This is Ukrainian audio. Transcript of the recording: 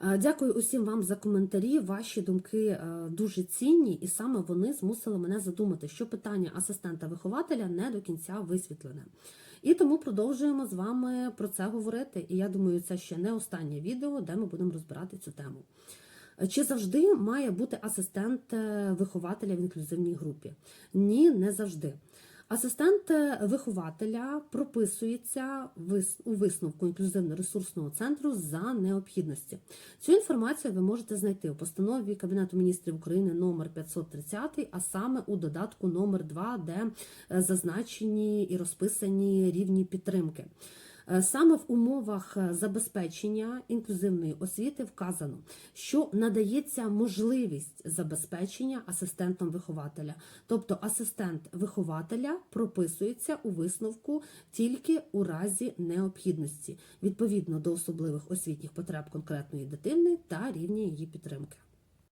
Е, Дякую усім вам за коментарі. Ваші думки е, дуже цінні, і саме вони змусили мене задумати, що питання асистента-вихователя не до кінця висвітлене. І тому продовжуємо з вами про це говорити. І я думаю, це ще не останнє відео, де ми будемо розбирати цю тему. Чи завжди має бути асистент е, вихователя в інклюзивній групі? Ні, не завжди. Асистент вихователя прописується у висновку інклюзивно-ресурсного центру за необхідності. Цю інформацію ви можете знайти у постанові Кабінету міністрів України номер 530, а саме у додатку номер 2, де е, зазначені і розписані рівні підтримки. Е, Саме в умовах е, забезпечення інклюзивної освіти вказано, що надається можливість забезпечення асистентом вихователя. Тобто асистент вихователя прописується у висновку тільки у разі необхідності, відповідно до особливих освітніх потреб конкретної дитини та рівня її підтримки.